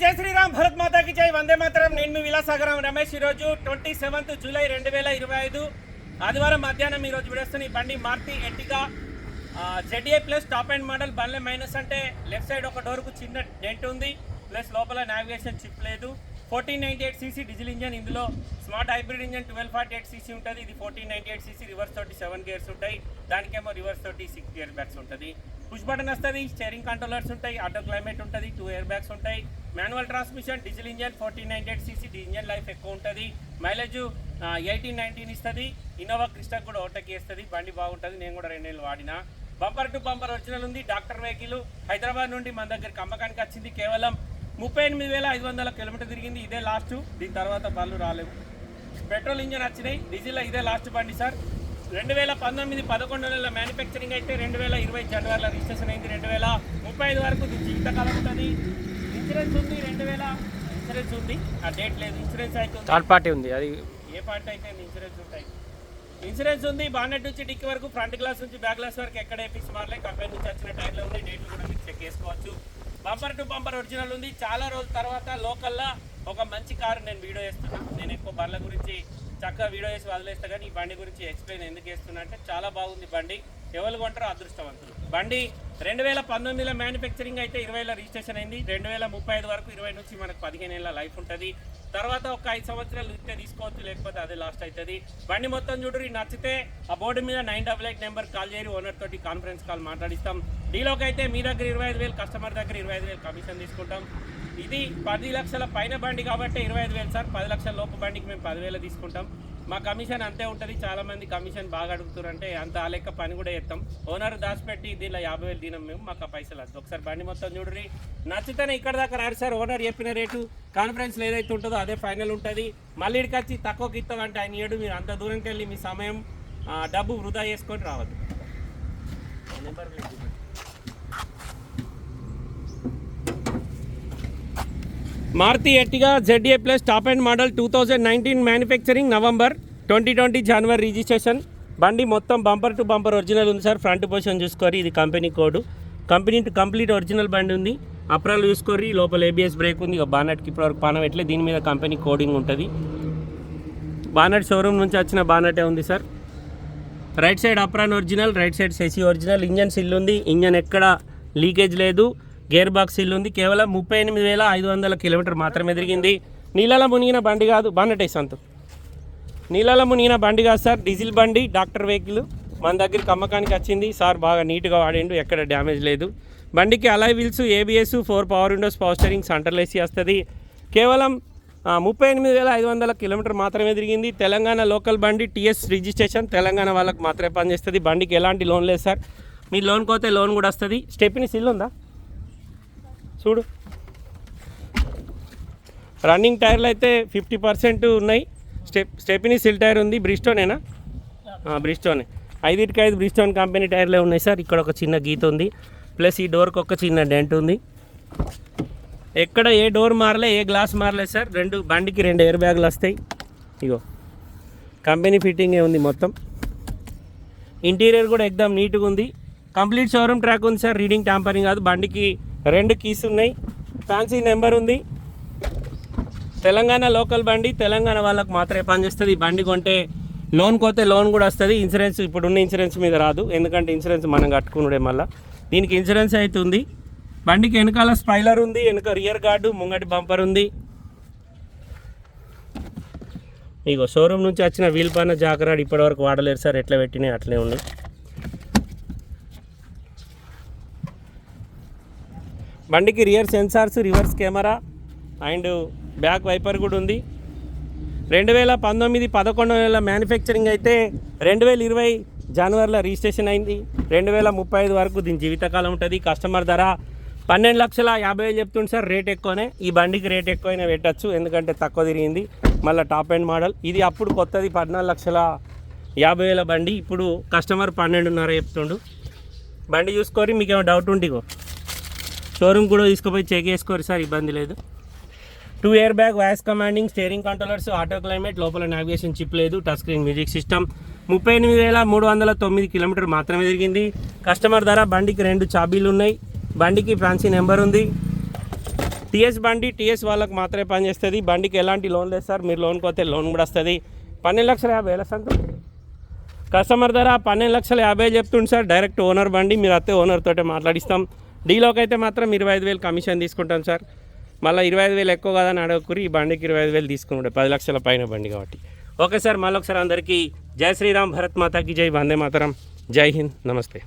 జై శ్రీరామ్ భరత్ మాతాకి జై. వందే మాతరం. నేను మీ విలాసాగరం రమేష్. ఈరోజు ట్వంటీ సెవెంత్ జూలై రెండు వేల ఇరవై ఐదు ఆదివారం మధ్యాహ్నం ఈరోజు విడేస్తున్న ఈ బండి Maruti Ertiga ZA plus top end model బండ్లే minus అంటే లెఫ్ట్ సైడ్ ఒక డోర్కు చిన్న డెంట్ ఉంది. ప్లస్ లోపల నావిగేషన్ చిప్ లేదు. Fourteen ninety eight CC diesel engine ఇందులో smart hybrid engine twelve forty eight CC ఉంటుంది. ఇది fourteen ninety eight CC reverse తోటి సెవెన్ గేర్స్ ఉంటాయి. దానికేమో రివర్స్ తోటి సిక్స్ గేర్ బ్యాగ్స్ ఉంటుంది. పుష్ బటన్ వస్తుంది స్టీరింగ్ కంట్రోలర్స్ ఉంటాయి ఆటో క్లైమేట్ ఉంటుంది టూ ఇయర్ బ్యాగ్స్ ఉంటాయి. Manual transmission diesel engine fourteen ninety eight CC engine life ఎక్కువ ఉంటుంది. మైలేజ్ ఎయిటీన్ నైన్టీన్ ఇస్తుంది. ఇన్నోవా క్రిస్టా కూడా ఓటకి వేస్తుంది బండి బాగుంటుంది. నేను కూడా రెండు నెలలు వాడిన. బంపర్ టు బంపర్ ఒరిజినల్ ఉంది. డాక్టర్ వెహికల్ హైదరాబాద్ నుండి మన దగ్గరికి అమ్మకానికి వచ్చింది. కేవలం ముప్పై ఎనిమిది వేల ఐదు వందల కిలోమీటర్ తిరిగింది. ఇదే లాస్ట్ దీని తర్వాత బళ్ళు రాలేవు. పెట్రోల్ ఇంజన్ వచ్చినాయి. డీజిల్ ఇదే లాస్ట్ బండి సార్. రెండు వేల పంతొమ్మిది పదకొండు నెలల మ్యానుఫ్యాక్చరింగ్ అయితే రెండు వేల ఇరవై జనవరిలో రిజిస్ట్రేషన్ అయింది. రెండు వేల ముప్పై ఐదు వరకు జీవితకాలం ఉంటుంది ఇన్సూరెన్స్ ఉంది. రెండు వేల ఇన్సూరెన్స్ ఉంది. ఆ డేట్ లేదు. ఇన్సూరెన్స్ అయితే. థర్డ్ పార్టీ ఉంది. అది ఏ పార్ట్ అయితే ఇన్సూరెన్స్ ఉంటాయి. ఇన్సూరెన్స్ ఉంది. బానెట్ నుంచి డిక్కి వరకు ఫ్రంట్ గ్లాస్ నుంచి బ్యాక్ గ్లాస్ వరకు ఎక్కడ వేపించి మారలే కంపెనీ నుంచి వచ్చిన టైర్లో ఉంది. డేట్లు కూడా మీరు చెక్ చేసుకోవచ్చు. బంపర్ టు బంపర్ ఒరిజినల్ ఉంది. చాలా రోజుల తర్వాత లోకల్లా ఒక మంచి కారు నేను వీడియో చేస్తున్నా. నేను ఎక్కువ బండ్ల గురించి చక్కగా వీడియో చేసి వదిలేస్తా కానీ ఈ బండి గురించి ఎక్స్ప్లెయిన్ ఎందుకు చేస్తున్నా అంటే చాలా బాగుంది బండి. ఎవరు కొంటారో అదృష్టవంతులు. బండి రెండు వేల పంతొమ్మిదిలో మ్యానుఫ్యాక్చరింగ్ అయితే ఇరవైలో రిజిస్ట్రేషన్ అయింది. రెండు వేల ముప్పై ఐదు వరకు ఇరవై నుంచి మనకు పదిహేను ఏళ్ళ లైఫ్ ఉంటుంది. తర్వాత ఒక ఐదు సంవత్సరాలు ఇస్తే తీసుకోవచ్చు లేకపోతే అదే లాస్ట్ అవుతుంది బండి మొత్తం చూడరు నచ్చితే ఆ బోర్డు మీద nine double eight number call చేయరు ఓనర్ తోటి కాన్ఫరెన్స్ కాల్ మాట్లాడిస్తాం. డీలోకి అయితే మీ దగ్గర ఇరవై ఐదు వేలు కస్టమర్ దగ్గర ఇరవై ఐదు వేలు కమిషన్ తీసుకుంటాం. ఇది పది లక్షల పైన బండి కాబట్టి ఇరవై ఐదు వేలు సార్. పది లక్షల లోపు బండికి మేము పదివేలు తీసుకుంటాం. మా కమిషన్ అంతే ఉంటుంది. చాలామంది కమిషన్ బాగా అడుగుతారు అంటే అంత ఆ లెక్క పని కూడా చేస్తాం. ఓనర్ దాచిపెట్టి దీనిలో యాభై వేలు తినం మేము మాకు ఆ పైసలు వద్దు. ఒకసారి బండి మొత్తం చూడరి నచ్చితేనే ఇక్కడ దాకా రాడు సార్ ఓనర్ చెప్పిన రేటు. కాన్ఫరెన్స్లో ఏదైతే ఉంటుందో అదే ఫైనల్ ఉంటుంది. మళ్ళీ ఇక్కడికి వచ్చి తక్కువకి ఇస్తామంటే ఆయన ఏడు మీరు అంత దూరంకి వెళ్ళి మీ సమయం డబ్బు వృధా చేసుకొని రావద్దు. Number Maruti Ertiga ZA plus top end model two thousand nineteen manufacturing November twenty twenty January registration బండి మొత్తం బంపర్ టు బంపర్ ఒరిజినల్ ఉంది సార్ ఫ్రంట్ పొజిషన్ చూసుకోరి ఇది company code company to complete original బండి ఉంది. అప్రాలు చూసుకోరి లోపల ఏబిఎస్ బ్రేక్ ఉంది. బానట్కి ఇప్పటివరకు పానం ఎట్లే దీని మీద కంపెనీ కోడింగ్ ఉంటుంది. బానట్ షోరూమ్ నుంచి వచ్చిన బానటే ఉంది sir right side apron original right side సెసి original engine seal ఉంది. ఇంజన్ ఎక్కడ లీకేజ్ లేదు. గేర్ బాక్స్ ఇల్లు ఉంది. కేవలం ముప్పై ఎనిమిది వేల ఐదు వందల కిలోమీటర్ మాత్రమే తిరిగింది. నీళ్ళలో మునిగిన బండి కాదు బాన్నటే సంతు. నీళ్ళలో మునిగిన బండి కాదు సార్ డీజిల్ బండి డాక్టర్ వెహికల్. మన దగ్గరికి అమ్మకానికి వచ్చింది. సార్ బాగా నీట్గా వాడిండు ఎక్కడ డ్యామేజ్ లేదు. బండికి alloy wheels ABS four power windows power steering సెంటర్లేసి వస్తుంది. కేవలం ముప్పై ఎనిమిది వేల ఐదు వందల కిలోమీటర్ మాత్రమే తిరిగింది. తెలంగాణ లోకల్ బండి టీఎస్ రిజిస్ట్రేషన్ తెలంగాణ వాళ్ళకి మాత్రమే పనిచేస్తుంది. బండికి ఎలాంటి లోన్ లేదు సార్. మీ లోన్ కోతే లోన్ కూడా వస్తుంది. స్టెప్ని సిల్ ఉందా? చూడు. రన్నింగ్ టైర్లు అయితే ఫిఫ్టీ పర్సెంట్ ఉన్నాయి. స్టెప్ స్టెప్ని సిల్ టైర్ ఉంది బ్రిస్టోనేనా బ్రిస్టోనే ఐదుటికి ఐదు బ్రిస్టోన్ కంపెనీ టైర్లే ఉన్నాయి సార్. ఇక్కడ ఒక చిన్న గీత ఉంది. ప్లస్ ఈ డోర్కి ఒక చిన్న డెంట్ ఉంది. ఎక్కడ ఏ డోర్ మారలే ఏ గ్లాస్ మారలే సార్. రెండు బండికి రెండు ఎయిర్ బ్యాగులు వస్తాయి. ఇగో. కంపెనీ ఫిట్టింగే ఉంది మొత్తం. ఇంటీరియర్ కూడా ఎక్దమ్ నీట్గా ఉంది. కంప్లీట్ షోరూమ్ ట్రాక్ ఉంది సార్. రీడింగ్ ట్యాంపరింగ్ కాదు. బండికి రెండు కీస్ ఉన్నాయి. ఫ్యాన్సీ నెంబర్ ఉంది. తెలంగాణ లోకల్ బండి తెలంగాణ వాళ్ళకి మాత్రమే పనిచేస్తుంది ఈ బండి కొంటే లోన్ కొతే లోన్ కూడా వస్తుంది. ఇన్సూరెన్స్ ఇప్పుడున్న ఇన్సూరెన్స్ మీద రాదు. ఎందుకంటే ఇన్సూరెన్స్ మనం కట్టుకున్నాడే మళ్ళీ. దీనికి ఇన్సూరెన్స్ అయితే ఉంది. బండికి వెనకాల స్పైలర్ ఉంది. వెనక రియర్ గార్డు ముంగటి బంపర్ ఉంది. ఇగో షోరూమ్ నుంచి వచ్చిన వీల్ పైన జాకరాడు ఇప్పటివరకు వాడలేరు సార్. ఎట్లా పెట్టినాయి అట్లే ఉంది. బండికి rear sensors reverse camera and back wiper కూడా ఉంది. రెండు వేల పంతొమ్మిది పదకొండు నెలల మ్యానుఫ్యాక్చరింగ్ అయితే రెండు వేల ఇరవై జనవరిలో రిజిస్ట్రేషన్ అయింది. రెండు వేల ముప్పై ఐదు వరకు దీని జీవితకాలం ఉంటుంది. కస్టమర్ ధర పన్నెండు లక్షల యాభై వేలు చెప్తుంది సార్. రేట్ ఎక్కువనే. ఈ బండికి రేట్ ఎక్కువైనా పెట్టచ్చు. ఎందుకంటే తక్కువ తిరిగింది. మళ్ళీ టాప్ ఎండ్ మోడల్. ఇది అప్పుడు కొత్తది. పద్నాలుగు లక్షల యాభై వేల బండి. ఇప్పుడు కస్టమర్ పన్నెండున్నర చెప్తుండు. బండి చూసుకొని మీకు ఏమైనా డౌట్ ఉంటే షోరూమ్ కూడా తీసుకుపోయి చెక్ చేసుకోరు సార్ ఇబ్బంది లేదు. Two air bag voice commanding steering controllers auto climate లోపల నావిగేషన్ చిప్ లేదు టచ్ స్క్రీన్ మ్యూజిక్ సిస్టమ్ ముప్పై ఎనిమిది వేల మూడు వందల తొమ్మిది కిలోమీటర్ మాత్రమే తిరిగింది. కస్టమర్ ధర బండికి రెండు చాబీలు ఉన్నాయి. బండికి ఫ్యాన్సీ నెంబర్ ఉంది. టీఎస్ బండి టీఎస్ వాళ్ళకి మాత్రమే పనిచేస్తుంది. బండికి ఎలాంటి లోన్ లేదు సార్. మీరు లోన్కి పోతే లోన్ కూడా వస్తుంది. పన్నెండు లక్షల యాభై వేల సంత కస్టమర్ ధర పన్నెండు లక్షల యాభై చెప్తుంది సార్. డైరెక్ట్ ఓనర్ బండి. మీరు అత్తే ఓనర్ తోటే మాట్లాడిస్తాం. డీలోకి అయితే మాత్రం ఇరవై ఐదు వేలు కమిషన్ తీసుకుంటాం సార్. మళ్ళీ ఇరవై ఐదు వేలు ఎక్కువ కదని అడగకూరి ఈ బండికి ఇరవై ఐదు వేలు తీసుకుంటే పది లక్షల పైన బండి కాబట్టి. ఓకే సార్ మళ్ళీ ఒకసారి అందరికీ జై శ్రీరామ్ భరత్ మాతాకి జై వందే మాతరం. జై హింద్ నమస్తే.